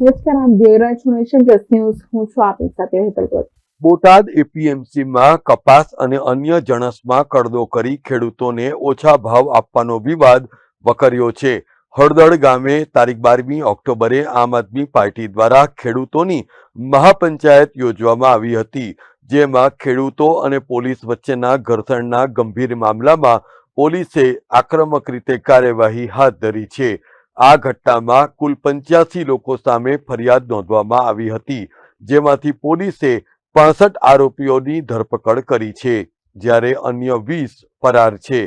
નમસ્કાર આપ જોઈ રહ્યા હું છું આપની સાથે હેતલ બોટાદ એપીએમસીમાં કપાસ અને અન્ય જણસમાં કડદો કરી ખેડૂતોને ઓછા ભાવ આપવાનો વિવાદ વકર્યો છે. હળદળ ગામે તારીખ બારમી ઓક્ટોબરે આમ આદમી પાર્ટી દ્વારા ખેડૂતોની મહાપંચાયત યોજવામાં આવી હતી, જેમાં ખેડૂતો અને પોલીસ વચ્ચેના ઘર્ષણના ગંભીર મામલામાં પોલીસે આક્રમક રીતે કાર્યવાહી હાથ ધરી છે. આ ઘટનામાં કુલ પંચ્યાસી લોકો સામે ફરિયાદ નોંધવામાં આવી હતી, જેમાંથી પોલીસે પાસઠ આરોપીઓની ધરપકડ કરી છે, જ્યારે અન્ય વીસ ફરાર છે.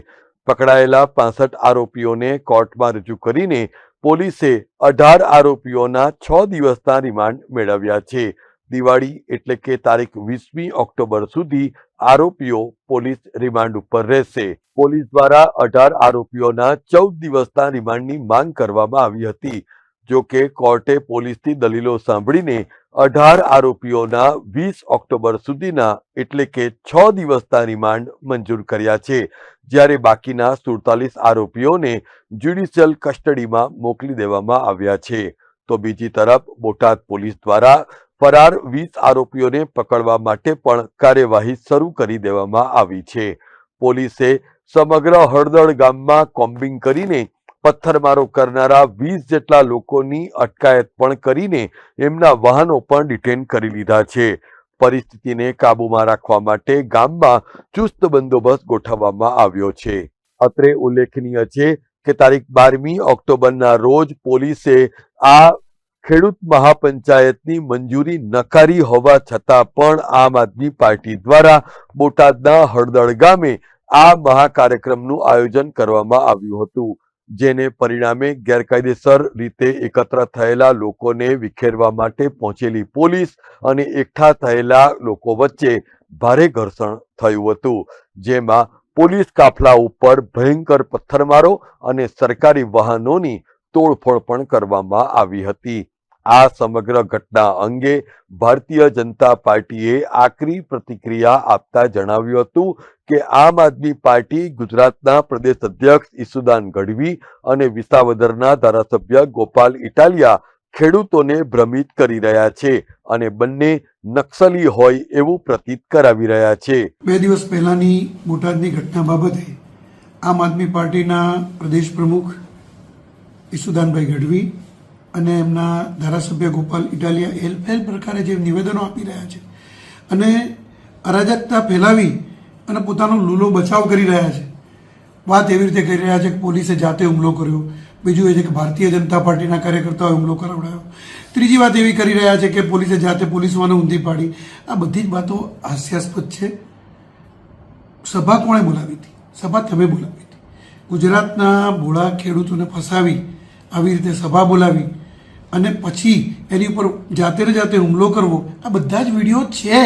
પકડાયેલા પાસઠ આરોપીઓને કોર્ટમાં રજૂ કરીને પોલીસે અઢાર આરોપીઓના છ દિવસના રિમાન્ડ મેળવ્યા છે. દિવાળી એટલે કે તારીખ વીસમી ઓક્ટોબર સુધી આરોપીઓ પોલીસ રિમાન્ડ ઉપર રહેશે. પોલીસ દ્વારા અઢાર આરોપીઓના ચૌદ દિવસના રિમાન્ડની માંગ કરવામાં આવી હતી. જો કે કોર્ટે પોલીસની દલીલો સાંભળીને અઢાર આરોપીઓના વીસ ઓક્ટોબર સુધીના એટલે કે છ દિવસના રિમાન્ડ મંજૂર કર્યા છે. જ્યારે બાકીના સુડતાલીસ આરોપીઓને જ્યુડિશિયલ કસ્ટડીમાં મોકલી દેવામાં આવ્યા છે. તો બીજી તરફ બોટાદ પોલીસ દ્વારા ફરાર વીસ આરોપીઓને પકડવા માટે પણ કાર્યવાહી શરૂ કરી દેવામાં આવી છે. પોલીસે સમગ્ર હળદળ ગામમાં કોમ્બિંગ કરીને પથ્થરમારો કરનારા વીસ જેટલા લોકોની અટકાયત પણ કરીને એમના વાહનો પણ ડિટેન કરી લીધા છે. પરિસ્થિતિને કાબૂમાં રાખવા માટે ગામમાં ચુસ્ત બંદોબસ્ત ગોઠવવામાં આવ્યો છે. અત્રે ઉલ્લેખનીય છે કે તારીખ બારમી ઓક્ટોબરના રોજ પોલીસે આ ખેડૂત મહાપંચાયતની મંજૂરી નકારી હોવા છતાં પણ આમ આદમી પાર્ટી દ્વારા બોટાદના હળદળ ગામે આ મહાકાર્યક્રમનું આયોજન કરવામાં આવ્યું હતું, જેને પરિણામે ગેરકાયદેસર રીતે એકત્ર થયેલા લોકોને વિખેરવા માટે પહોંચેલી પોલીસ અને એકઠા થયેલા લોકો વચ્ચે ભારે ઘર્ષણ થયું હતું, જેમાં પોલીસ કાફલા ઉપર ભયંકર પથ્થરમારો અને સરકારી વાહનોની તોડફોડ પણ કરવામાં આવી હતી. આ સમગ્ર ઘટના અંગે ભારતીય જનતા પાર્ટીએ આકરી પ્રતિક્રિયા આપતા જણાવ્યું હતું કે આમ આદમી પાર્ટી ગુજરાતના પ્રદેશ અધ્યક્ષ ઈસુદાન ગઢવી અને વિસાવદરના ધારાસભ્ય ગોપાલ ઇટાલિયા ખેડૂતોને ભ્રમિત કરી રહ્યા છે અને બંને નક્સલી હોય એવું પ્રતીત કરાવી રહ્યા છે. બે દિવસ પહેલાની બોટાદની ઘટના બાબતે આમ આદમી પાર્ટીના પ્રદેશ પ્રમુખ ઈસુદાનભાઈ ગઢવી અને એમના ધારાસભ્ય ગોપાલ ઇટાલિયા એલ ફેલ પ્રકારે જે નિવેદનો આપી રહ્યા છે અને અરાજકતા ફેલાવી અને પોતાનો લૂલો બચાવ કરી રહ્યા છે. વાત એવી રીતે કરી રહ્યા છે કે પોલીસે જાતે હુમલો કર્યો બીજું એ છે કે ભારતીય જનતા પાર્ટીના કાર્યકર્તાઓએ હુમલો કરાવડાયો. ત્રીજી વાત એવી કરી રહ્યા છે કે પોલીસે જાતે પોલીસવાને ઊંધી પાડી. આ બધી જ વાતો હાસ્યાસ્પદ છે. સભા કોણે બોલાવી હતી? સભા તમે બોલાવી હતી. ગુજરાતના ભોળા ખેડૂતોને ફસાવી, આવી રીતે સભા બોલાવી અને પછી એની ઉપર જાતે ને જાતે હુમલો કરવો, આ બધા જ વીડિયો છે.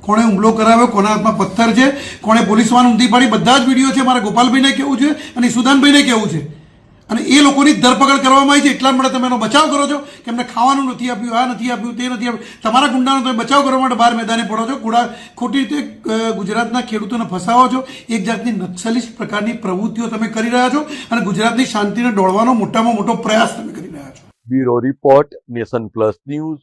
કોણે હુમલો કરાવ્યો, કોના હાથમાં પથ્થર છે, કોણે પોલીસ ઊંધી પાડી, બધા જ વીડિયો છે મારા ગોપાલભાઈને કહેવું છે અને સુદાનભાઈને કહેવું છે? અને એ લોકોની ધરપકડ કરવામાં આવી છે, એટલા માટે તમે એનો બચાવ કરો છો, કે એમને ખાવાનું નથી આપ્યું, આ નથી આપ્યું, તે નથી આપ્યું. તમારા ગુંડાનો તમે બચાવ કરવા માટે બહાર મેદાને પડો છો. ગુડા ખોટી રીતે ગુજરાતના ખેડૂતોને ફસાવો છો. એક જાતની નક્સલિસ્ટ પ્રકારની પ્રવૃત્તિઓ તમે કરી રહ્યા છો અને ગુજરાતની શાંતિને ડોળવાનો મોટામાં મોટો પ્રયાસ તમે કરી રહ્યા છો. Bureau report, Nation Plus News.